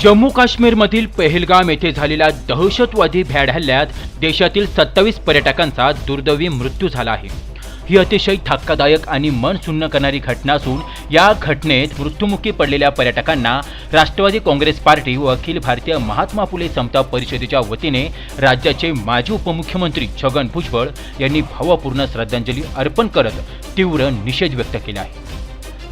जम्मू काश्मीरमधील पहलगाम येथे झालेल्या दहशतवादी भ्याड हल्ल्यात देशातील सत्तावीस पर्यटकांचा दुर्दैवी मृत्यू झाला आहे. ही अतिशय धक्कादायक आणि मन सुन्न करणारी घटना असून या घटनेत मृत्युमुखी पडलेल्या पर्यटकांना राष्ट्रवादी काँग्रेस पार्टी व अखिल भारतीय महात्मा फुले समता परिषदेच्या वतीने राज्याचे माजी उपमुख्यमंत्री छगन भुजबळ यांनी भावपूर्ण श्रद्धांजली अर्पण करत तीव्र निषेध व्यक्त केला आहे.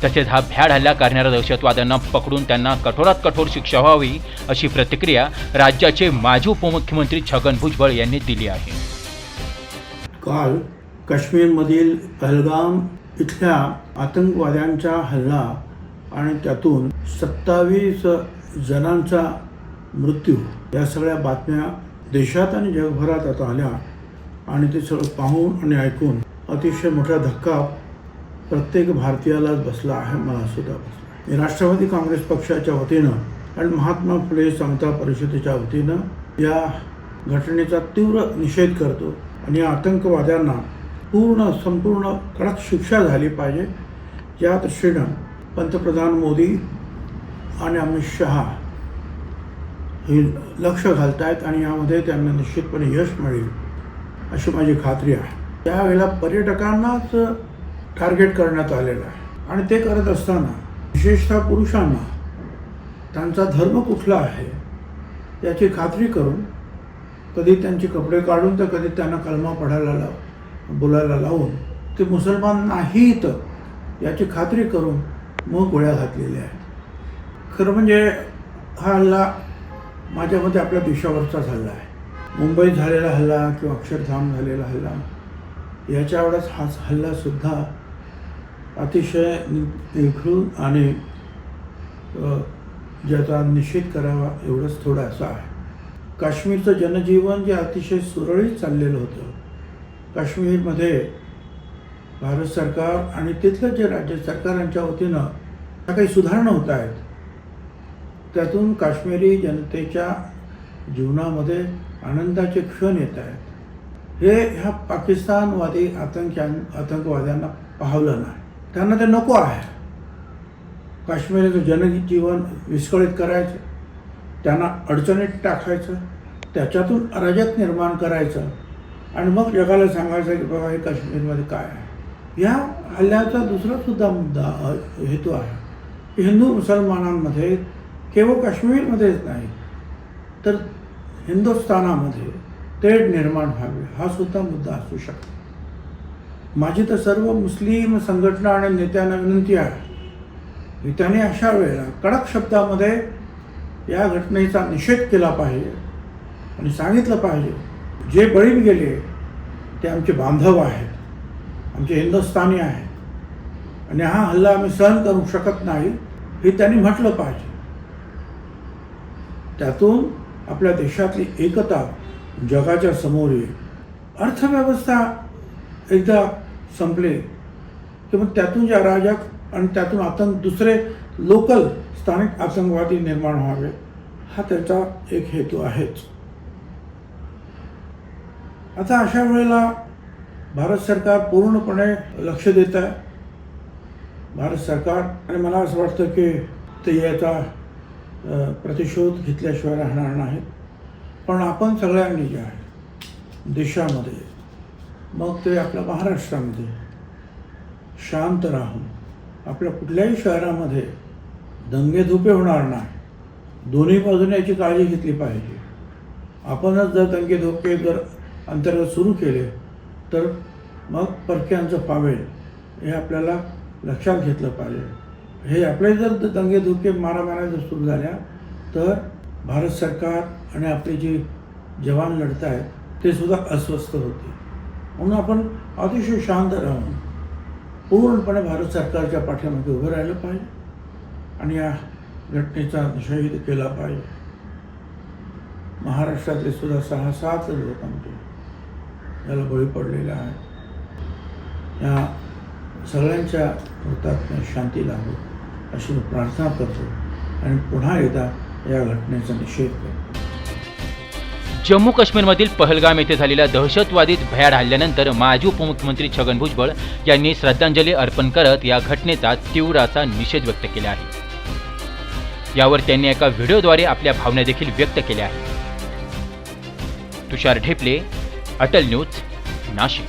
तसेच हा भ्याड हल्ला करणाऱ्या दहशतवाद्यांना पकडून त्यांना कठोरात कठोर शिक्षा व्हावी अशी प्रतिक्रिया राज्याचे माजी उपमुख्यमंत्री छगन भुजबळ यांनी दिली आहे. काल काश्मीरमधील पहलगाम इथल्या आतंकवाद्यांचा हल्ला आणि त्यातून सत्तावीस जणांचा मृत्यू या सगळ्या बातम्या देशात आणि जगभरात आता आल्या आणि ते सगळं पाहून आणि ऐकून अतिशय मोठा धक्का प्रत्येक भारतीयालाच बसला आहे मला सुद्धा बसला राष्ट्रवादी काँग्रेस पक्षाच्या वतीनं आणि महात्मा फुले समता परिषदेच्या वतीनं या घटनेचा तीव्र निषेध करतो आणि आतंकवाद्यांना पूर्ण संपूर्ण कडक शिक्षा झाली पाहिजे. या दृष्टीनं पंतप्रधान मोदी आणि अमित शहा हे लक्ष घालत आहेत आणि यामध्ये त्यांना निश्चितपणे यश मिळेल अशी माझी खात्री आहे. त्यावेळेला पर्यटकांनाच टार्गेट करण्यात आलेलं आहे. आणि ते करत असताना विशेषतः पुरुषांना त्यांचा धर्म कुठला आहे याची खात्री करून कधी त्यांचे कपडे काढून तर कधी त्यांना कलमा पडायला लाव बोलायला लावून ते मुसलमान नाहीत याची खात्री करून मग गोळ्या घातलेल्या आहेत. खरं म्हणजे हा हल्ला माझ्या मते आपल्या देशावरचाच हल्ला आहे. मुंबईत झालेला हल्ला किंवा अक्षरधाम झालेला हल्ला याच्या एवढाच हा हल्लासुद्धा अतिशय नि- निखळून आणि ज्याचा निषेध करावा एवढंच थोडं असं आहे. काश्मीरचं जनजीवन जे अतिशय सुरळीत चाललेलं होतं काश्मीरमध्ये भारत सरकार आणि तिथलं जे राज्य सरकारांच्या वतीनं ज्या काही सुधारणा होत आहेत त्यातून काश्मीरी जनतेच्या जीवनामध्ये आनंदाचे क्षण येत आहेत. हे ह्या पाकिस्तानवादी आतंक्यां आतंकवाद्यांना पाहवलं नाही. त्यांना ते नको आहे. काश्मीरचं जनजीवन विस्कळीत करायचं त्यांना अडचणीत टाकायचं त्याच्यातून अराजक निर्माण करायचं. आणि मग जगाला सांगायचं की बाबा हे काश्मीरमध्ये काय आहे? या हल्ल्याचा दुसरासुद्धा मुद्दा हेतू आहे. हिंदू मुसलमानांमध्ये केवळ काश्मीरमध्येच नाही तर हिंदुस्थानामध्ये तेढ निर्माण व्हावे हा सुद्धा मुद्दा असू शकतो. माझी तर सर्व मुस्लिम संघटना आणि नेत्यांना विनंती आहे. की त्यांनी अशा वेळेला कडक शब्दामध्ये या घटनेचा निषेध केला पाहिजे. आणि सांगितलं पाहिजे जे बळी गेले ते आमचे बांधव आहेत. आमचे हिंदुस्थानी आहेत. आणि हा हल्ला आम्ही सहन करू शकत नाही हे त्यांनी म्हटलं पाहिजे. त्यातून आपल्या देशातली एकता जगाच्या समोर येईल. अर्थव्यवस्था एकदा संपले की मग त्यातून जे अराजक आणि त्यातून आतंक दुसरे लोकल स्थानिक आतंकवादी निर्माण व्हावे हा त्याचा एक हेतू आहेच. आता अशा वेळेला भारत सरकार पूर्णपणे लक्ष देत आहे. भारत सरकार आणि मला असं वाटतं की ते याचा प्रतिशोध घेतल्याशिवाय राहणार नाहीत. पण आपण सगळ्यांनी जे आहे देशामध्ये मग ते आपल्या महाराष्ट्रामध्ये शांत राहून आपल्या कुठल्याही शहरामध्ये दंगेधुपे होणार नाही. दोन्ही बाजूने याची काळजी घेतली पाहिजे. आपणच जर दंगेधोके जर अंतर्गत सुरू केले तर मग परक्यांचं पावेल हे आपल्याला लक्षात घेतलं पाहिजे. हे आपले जर दंगेधुके मारामाऱ्या जर सुरू झाल्या तर भारत सरकार आणि आपले जे जवान लढत आहेत ते सुद्धा अस्वस्थ होते म्हणून आपण अतिशय शांत राहून पूर्णपणे भारत सरकारच्या पाठ्यामध्ये उभं राहिलं पाहिजे आणि या घटनेचा निषेध केला पाहिजे. महाराष्ट्रातले सुद्धा सहा सात लोक आमचे याला बळी पडलेले आहेत. या सगळ्यांच्या हुतात्म्या शांती लाभो अशी मी प्रार्थना करतो आणि पुन्हा एकदा या घटनेचा निषेध करतो. जम्मू काश्मीरमधील पहलगाम येथे झालेल्या दहशतवादीत भयाड हल्ल्यानंतर माजी उपमुख्यमंत्री छगन भुजबळ यांनी श्रद्धांजली अर्पण करत या घटनेचा तीव्र असा निषेध व्यक्त केला आहे. यावर त्यांनी एका व्हिडिओद्वारे आपल्या भावना देखील व्यक्त केल्या आहेत. तुषार ढेपले अटल न्यूज नाशिक.